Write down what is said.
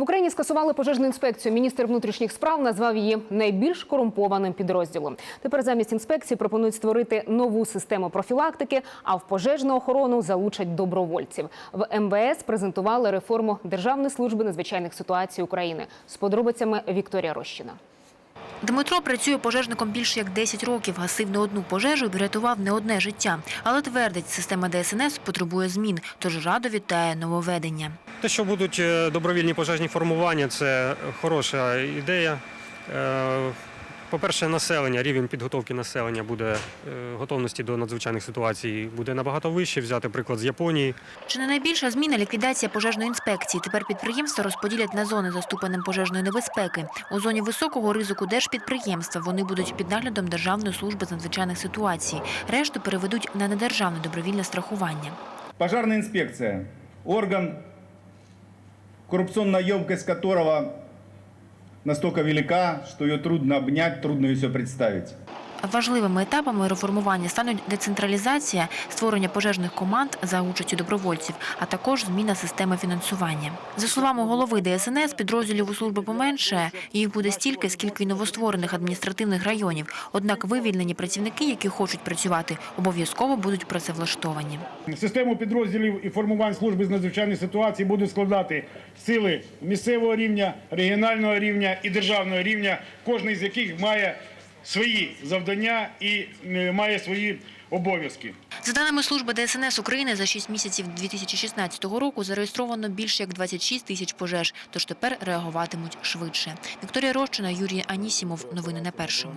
В Україні скасували пожежну інспекцію. Міністр внутрішніх справ назвав її найбільш корумпованим підрозділом. Тепер замість інспекції пропонують створити нову систему профілактики, а в пожежну охорону залучать добровольців. В МВС презентували реформу Державної служби надзвичайних ситуацій України. З подробицями Вікторія Рощина. Дмитро працює пожежником більше як 10 років, гасив не одну пожежу і врятував не одне життя. Але твердить, система ДСНС потребує змін, тож радо вітає нововведення. Те, що будуть е, добровільні пожежні формування, це хороша ідея. Е, По-перше, населення, рівень підготовки населення буде е, готовності до надзвичайних ситуацій буде набагато вищий. Взяти приклад з Японії. Чи не найбільша зміна ліквідація пожежної інспекції? Тепер підприємства розподілять на зони за ступенем пожежної небезпеки. У зоні високого ризику держпідприємства вони будуть під наглядом Державної служби з надзвичайних ситуацій. Решту переведуть на недержавне добровільне страхування. Пожарная инспекция – орган, коррупционная емкость которого настолько велика, что ее трудно обнять, трудно ее все представить. Важливими етапами реформування стануть децентралізація, створення пожежних команд за участю добровольців, а також зміна системи фінансування. За словами голови ДСНС, підрозділів у служби поменше. Їх буде стільки, скільки новостворених адміністративних районів. Однак вивільнені працівники, які хочуть працювати, обов'язково будуть працевлаштовані. Систему підрозділів і формувань служби з надзвичайних ситуацій будуть складати сили місцевого рівня, регіонального рівня і державного рівня, кожен з яких має свої завдання і має свої обов'язки. За даними служби ДСНС України, за 6 місяців 2016 року зареєстровано більше як 26 тисяч пожеж, тож тепер реагуватимуть швидше. Вікторія Рощина, Юрій Анісімов. Новини на першому.